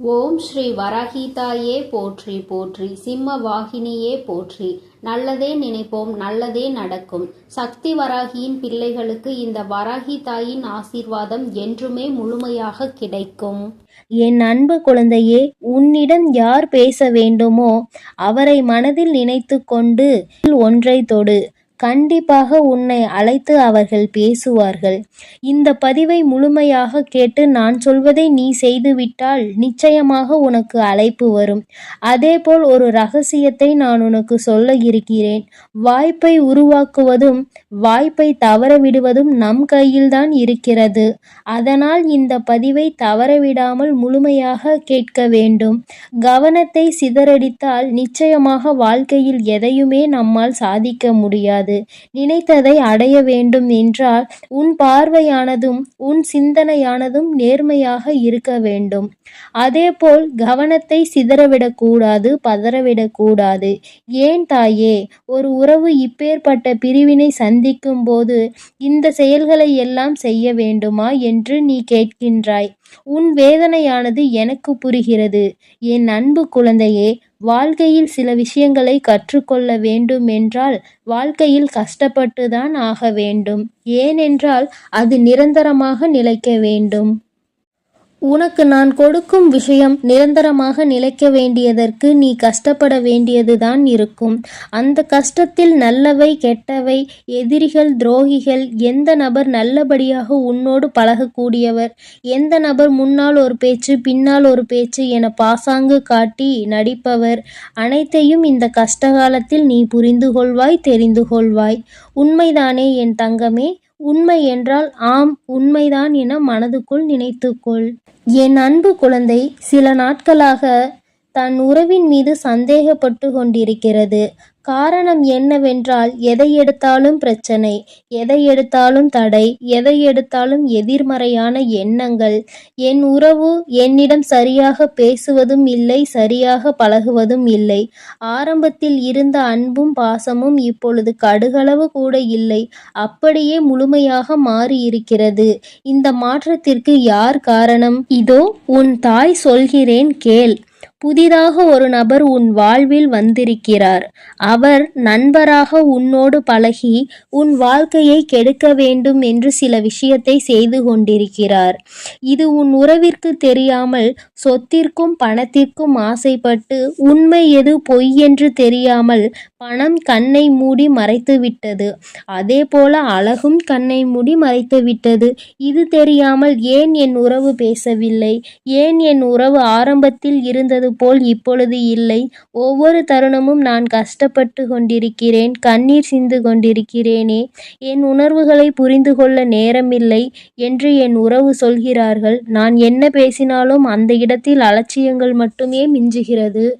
ஓம் ஸ்ரீ வராகிதாயே போற்றி போற்றி. சிம்ம வாகினியே போற்றி. நல்லதே நினைப்போம் நல்லதே நடக்கும். சக்தி வராகியின் பிள்ளைகளுக்கு இந்த வராகி தாயின் ஆசீர்வாதம் என்றுமே முழுமையாக கிடைக்கும். என் அன்பு குழந்தையே உன்னிடம் யார் பேச வேண்டுமோ அவரை மனதில் நினைத்து கொண்டு ஒன்றை தொடு. கண்டிப்பாக உன்னை அழைத்து அவர்கள் பேசுவார்கள். இந்த பதிவை முழுமையாக கேட்டு நான் சொல்வதை நீ செய்துவிட்டால் நிச்சயமாக உனக்கு அழைப்பு வரும். அதேபோல் ஒரு ரகசியத்தை நான் உனக்கு சொல்ல இருக்கிறேன். வாய்ப்பை உருவாக்குவதும் வாய்ப்பை தவறவிடுவதும் நம் கையில்தான் இருக்கிறது. அதனால் இந்த பதிவை தவறவிடாமல் முழுமையாக கேட்க வேண்டும். கவனத்தை சிதறடித்தால் நிச்சயமாக வாழ்க்கையில் எதையுமே நம்மால் சாதிக்க முடியாது. நினைத்ததை அடைய வேண்டும் என்றால் உன் பார்வையானதும் உன் சிந்தனையானதும் நேர்மையாக இருக்க வேண்டும். அதேபோல் கவனத்தை சிதறவிடக்கூடாது பதறவிடக்கூடாது. ஏன் தாயே? ஒரு உறவு இப்பேற்பட்ட பிரிவினை சந்திக்கும் போது இந்த செயல்களை எல்லாம் செய்ய வேண்டுமா என்று நீ கேட்கின்றாய். உன் வேதனையானது எனக்கு புரிகிறது. என் அன்பு குழந்தையே வாழ்க்கையில் சில விஷயங்களை கற்றுக்கொள்ள வேண்டும் என்றால் வாழ்க்கையில் கஷ்டப்பட்டுதான் ஆக வேண்டும். ஏனென்றால் அது நிரந்தரமாக நிலைக்க வேண்டும். உனக்கு நான் கொடுக்கும் விஷயம் நிரந்தரமாக நிலைக்க வேண்டியதற்கு நீ கஷ்டப்பட வேண்டியதுதான் இருக்கும். அந்த கஷ்டத்தில் நல்லவை கெட்டவை எதிரிகள் துரோகிகள் எந்த நபர் நல்லபடியாக உன்னோடு பழகக்கூடியவர்? எந்த நபர் முன்னால் ஒரு பேச்சு பின்னால் ஒரு பேச்சு என பாசாங்கு காட்டி நடிப்பவர்? அனைத்தையும் இந்த கஷ்டகாலத்தில் நீ புரிந்து கொள்வாய் தெரிந்து கொள்வாய் உண்மைதானே என் தங்கமே? உண்மை என்றால் ஆம் உண்மைதான் என மனதுக்குள் நினைத்துக்கொள். என் அன்பு குழந்தை சில நாட்களாக தன் உறவின் மீது சந்தேகப்பட்டு கொண்டிருக்கிறது. காரணம் என்னவென்றால் எதை எடுத்தாலும் பிரச்சனை எதை எடுத்தாலும் தடை எதை எடுத்தாலும் எதிர்மறையான எண்ணங்கள். என் உறவு என்னிடம் சரியாக பேசுவதும் இல்லை சரியாக பழகுவதும் இல்லை. ஆரம்பத்தில் இருந்த அன்பும் பாசமும் இப்பொழுது கடுகளவு கூட இல்லை. அப்படியே முழுமையாக மாறி இருக்கிறது இந்த மாற்றத்திற்கு யார் காரணம்? இதோ உன் தாய் சொல்கிறேன் கேள். புதிதாக ஒரு நபர் உன் வாழ்வில் வந்திருக்கிறார். அவர் நண்பராக உன்னோடு பழகி உன் வாழ்க்கையை கெடுக்க வேண்டும் என்று சில விஷயத்தை செய்து கொண்டிருக்கிறார். இது உன் உறவிற்கு தெரியாமல் சொத்திற்கும் பணத்திற்கும் ஆசைப்பட்டு உண்மை எது பொய் என்று தெரியாமல் பணம் கண்ணை மூடி மறைத்து விட்டது அதே போல அழகும் கண்ணை மூடி மறைத்து விட்டது இது தெரியாமல் ஏன் என் உறவு பேசவில்லை? ஏன் என் உறவு ஆரம்பத்தில் இருந்தது போல் இப்பொழுது இல்லை. ஒவ்வொரு தருணமும் நான் கஷ்டப்பட்டு கொண்டிருக்கிறேன் கண்ணீர் சிந்து கொண்டிருக்கிறேனே. என் உணர்வுகளை புரிந்து கொள்ள நேரமில்லை என்று என் உறவு சொல்கிறார்கள். நான் என்ன பேசினாலும் அந்த இடத்தில் அலட்சியங்கள் மட்டுமே மிஞ்சுகிறது.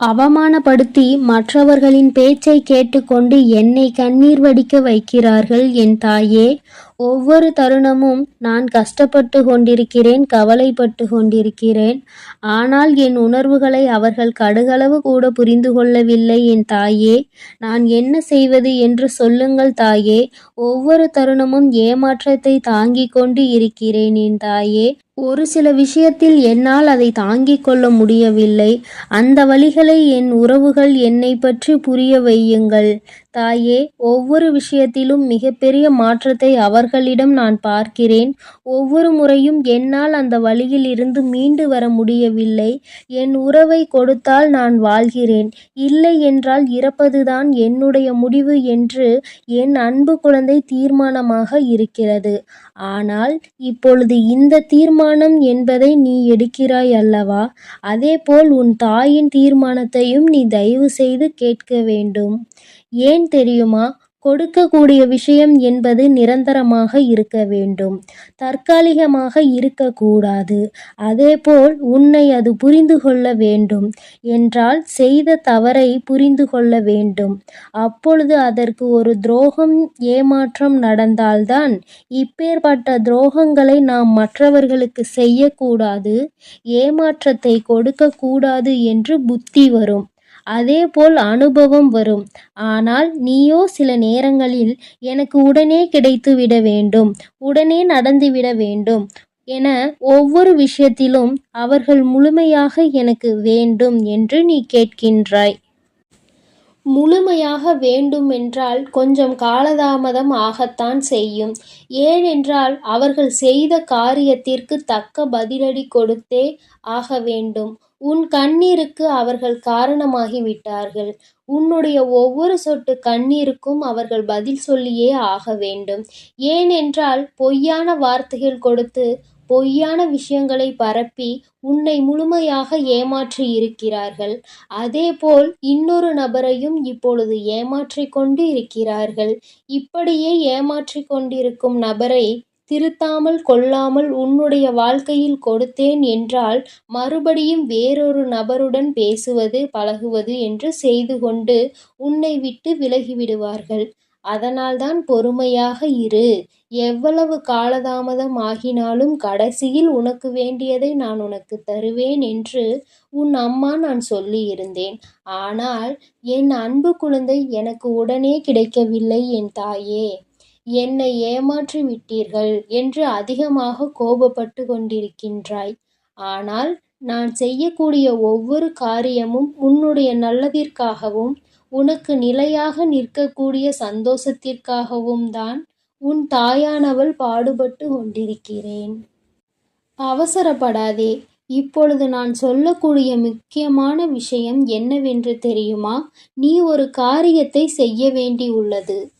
அவமானப்படுத்தி மற்றவர்களின் பேச்சை கேட்டுக்கொண்டு என்னை கண்ணீர் வடிக்க வைக்கிறார்கள் என் தாயே. ஒவ்வொரு தருணமும் நான் கஷ்டப்பட்டு கொண்டிருக்கிறேன் கவலைப்பட்டு கொண்டிருக்கிறேன். ஆனால் என் உணர்வுகளை அவர்கள் கடுகளவு கூட புரிந்து கொள்ளவில்லை என் தாயே. நான் என்ன செய்வது என்று சொல்லுங்கள் தாயே. ஒவ்வொரு தருணமும் ஏமாற்றத்தை தாங்கிக் கொண்டு இருக்கிறேன் என் தாயே. ஒரு சில விஷயத்தில் என்னால் அதை தாங்கிக் கொள்ள முடியவில்லை. அந்த வழிகளை என் உறவுகள் என்னை பற்றி புரிய வையுங்கள். தாயே ஒவ்வொரு விஷயத்திலும் மிகப்பெரிய மாற்றத்தை அவர்களிடம் நான் பார்க்கிறேன். ஒவ்வொரு முறையும் என்னால் அந்த வழியில் இருந்து மீண்டு வர முடியவில்லை. என் உறவை கொடுத்தால் நான் வாழ்கிறேன். இல்லை என்றால் இறப்பதுதான் என்னுடைய முடிவு என்று என் அன்பு குழந்தை தீர்மானமாக இருக்கிறது. ஆனால் இப்பொழுது இந்த தீர்மானம் என்பதை நீ எடுக்கிறாய் அல்லவா? அதேபோல் உன் தாயின் தீர்மானத்தையும் நீ தயவு செய்து கேட்க வேண்டும். ஏன் தெரியுமா? கொடுக்கக்கூடிய விஷயம் என்பது நிரந்தரமாக இருக்க வேண்டும். தற்காலிகமாக இருக்கக்கூடாது. அதேபோல் உன்னை அது புரிந்து கொள்ள வேண்டும். என்றால் செய்த தவறை புரிந்து கொள்ள வேண்டும். அப்பொழுது அதற்கு ஒரு துரோகம் ஏமாற்றம் நடந்தால்தான் இப்பேற்பட்ட துரோகங்களை நாம் மற்றவர்களுக்கு செய்யக்கூடாது ஏமாற்றத்தை கொடுக்கக்கூடாது என்று புத்தி வரும். அதேபோல் அனுபவம் வரும். ஆனால் நீயோ சில நேரங்களில் எனக்கு உடனே கிடைத்துவிட வேண்டும். உடனே நடந்துவிட வேண்டும் என ஒவ்வொரு விஷயத்திலும் அவர்கள் முழுமையாக எனக்கு வேண்டும் என்று நீ கேட்கின்றாய். முழுமையாக வேண்டுமென்றால் கொஞ்சம் காலதாமதம் ஆகத்தான் செய்யும். ஏனென்றால் அவர்கள் செய்த காரியத்திற்கு தக்க பதிலடி கொடுத்தே ஆக வேண்டும். உன் கண்ணீருக்கு அவர்கள் காரணமாகி விட்டார்கள் உன்னுடைய ஒவ்வொரு சொட்டு கண்ணீருக்கும் அவர்கள் பதில் சொல்லியே ஆக வேண்டும். ஏனென்றால் பொய்யான வார்த்தைகள் கொடுத்து பொய்யான விஷயங்களை பரப்பி உன்னை முழுமையாக ஏமாற்றி இருக்கிறார்கள். அதேபோல் இன்னொரு நபரையும் இப்பொழுது ஏமாற்றிக் கொண்டு இருக்கிறார்கள். இப்படியே ஏமாற்றிக் கொண்டிருக்கும் நபரை திருத்தாமல் கொள்ளாமல் உன்னுடைய வாழ்க்கையில் கொடுத்தேன் என்றால் மறுபடியும் வேறொரு நபருடன் பேசுவது பழகுவது என்று செய்து கொண்டு உன்னை விட்டு விலகிவிடுவார்கள். அதனால்தான் பொறுமையாக இரு. எவ்வளவு காலதாமதம் ஆகினாலும் கடைசியில் உனக்கு வேண்டியதை நான் உனக்கு தருவேன் என்று உன் அம்மா நான் சொல்லியிருந்தேன். ஆனால் என் அன்பு குழந்தை எனக்கு உடனே கிடைக்கவில்லை என் தாயே. என்னை ஏமாற்றி விட்டீர்கள் என்று அதிகமாக கோபப்பட்டு கொண்டிருக்கின்றாய். ஆனால் நான் செய்யக்கூடிய ஒவ்வொரு காரியமும் உன்னுடைய நல்லதிற்காகவும் உனக்கு நிலையாக நிற்கக்கூடிய சந்தோஷத்திற்காகவும் தான் உன் தாயானவள் பாடுபட்டு கொண்டிருக்கிறேன். அவசரப்படாதே. இப்பொழுது நான் சொல்லக்கூடிய முக்கியமான விஷயம் என்னவென்று தெரியுமா? நீ ஒரு காரியத்தை செய்ய வேண்டி உள்ளது.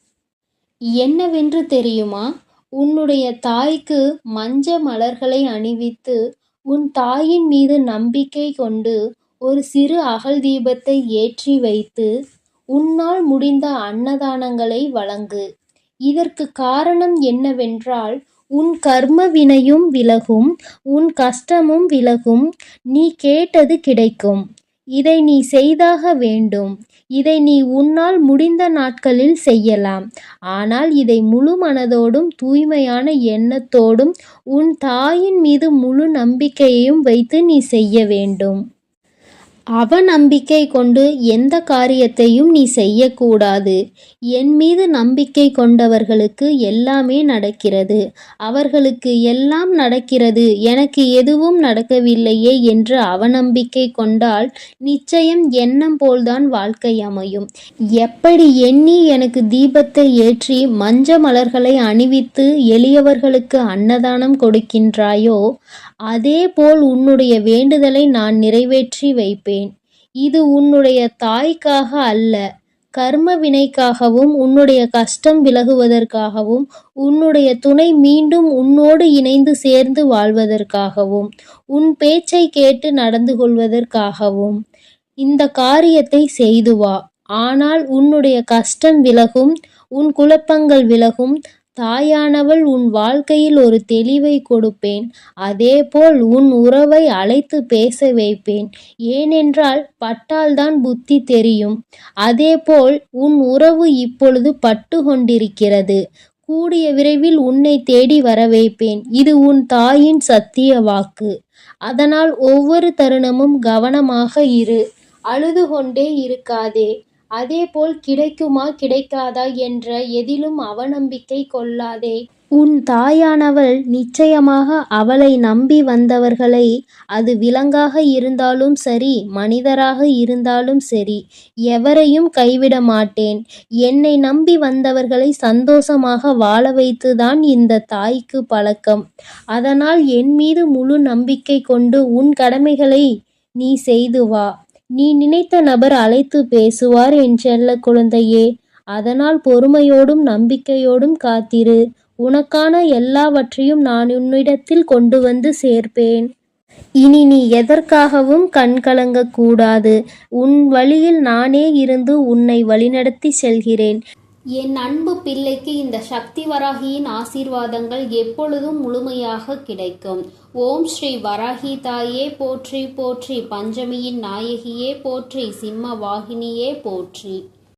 என்னவென்று தெரியுமா? உன்னுடைய தாய்க்கு மஞ்ச மலர்களை அணிவித்து உன் தாயின் மீது நம்பிக்கை கொண்டு ஒரு சிறு அகல் தீபத்தை ஏற்றி வைத்து உன்னால் முடிந்த அன்னதானங்களை வழங்கு. இதற்கு காரணம் என்னவென்றால் உன் கர்ம வினையும் விலகும் உன் கஷ்டமும் விலகும் நீ கேட்டது கிடைக்கும். இதை நீ செய்தாக வேண்டும். இதை நீ உன்னால் முடிந்த நாட்களில் செய்யலாம். ஆனால் இதை முழு மனதோடும் தூய்மையான எண்ணத்தோடும் உன் தாயின் மீது முழு நம்பிக்கையையும் வைத்து நீ செய்ய வேண்டும். அவநம்பிக்கை கொண்டு எந்த காரியத்தையும் நீ செய்யக்கூடாது. என் மீது நம்பிக்கை கொண்டவர்களுக்கு எல்லாமே நடக்கிறது. அவர்களுக்கு எல்லாம் நடக்கிறது. எனக்கு எதுவும் நடக்கவில்லையே என்று அவநம்பிக்கை கொண்டால் நிச்சயம் எண்ணம் போல்தான் வாழ்க்கை அமையும். எப்படி எண்ணி எனக்கு தீபத்தை ஏற்றி மஞ்ச மலர்களை அணிவித்து எளியவர்களுக்கு அன்னதானம் கொடுக்கின்றாயோ அதேபோல் உன்னுடைய வேண்டுதலை நான் நிறைவேற்றி வைப்பேன். இது உன்னுடைய தாய்க்காக அல்ல கர்ம வினைக்காகவும் உன்னுடைய கஷ்டம் விலகுவதற்காகவும் உன்னுடைய துணை மீண்டும் உன்னோடு இணைந்து சேர்ந்து வாழ்வதற்காகவும் உன் பேச்சை கேட்டு நடந்து கொள்வதற்காகவும். இந்த காரியத்தை செய்து வா. ஆனால் உன்னுடைய கஷ்டம் விலகும் உன் குழப்பங்கள் விலகும் தாயானவள் உன் வாழ்க்கையில் ஒரு தெளிவை கொடுப்பேன். அதேபோல் உன் உறவை அழைத்து பேச வைப்பேன். ஏனென்றால் பட்டால்தான் புத்தி தெரியும். அதேபோல் உன் உறவு இப்பொழுது பட்டு கொண்டிருக்கிறது கூடிய விரைவில் உன்னை தேடி வர வைப்பேன். இது உன் தாயின் சத்திய வாக்கு. அதனால் ஒவ்வொரு தருணமும் கவனமாக இரு. அழுது கொண்டே இருக்காதே. அதேபோல் கிடைக்குமா கிடைக்காதா என்ற எதிலும் அவநம்பிக்கை கொள்ளாதே. உன் தாயானவள் நிச்சயமாக அவளை நம்பி வந்தவர்களை அது விலங்காக இருந்தாலும் சரி மனிதராக இருந்தாலும் சரி எவரையும் கைவிட மாட்டேன். என்னை நம்பி வந்தவர்களை சந்தோஷமாக வாழ வைத்துதான் இந்த தாய்க்கு பழக்கம். அதனால் என் மீது முழு நம்பிக்கை கொண்டு உன் கடமைகளை நீ செய்து வா. நீ நினைத்த நபர் அழைத்து பேசுவார் என் செல்ல குழந்தையே. அதனால் பொறுமையோடும் நம்பிக்கையோடும் காத்திரு. உனக்கான எல்லாவற்றையும் நான் உன்னிடத்தில் கொண்டு வந்து சேர்ப்பேன். இனி நீ எதற்காகவும் கண்கலங்க கூடாது உன் வழியில் நானே இருந்து உன்னை வழிநடத்தி செல்கிறேன். என் அன்பு பிள்ளைக்கு இந்த சக்தி வராகியின் ஆசீர்வாதங்கள் எப்பொழுதும் முழுமையாக கிடைக்கும். ஓம் ஸ்ரீ வராகி தாயே போற்றி போற்றி பஞ்சமியின் நாயகியே போற்றி சிம்ம வாகினியே போற்றி.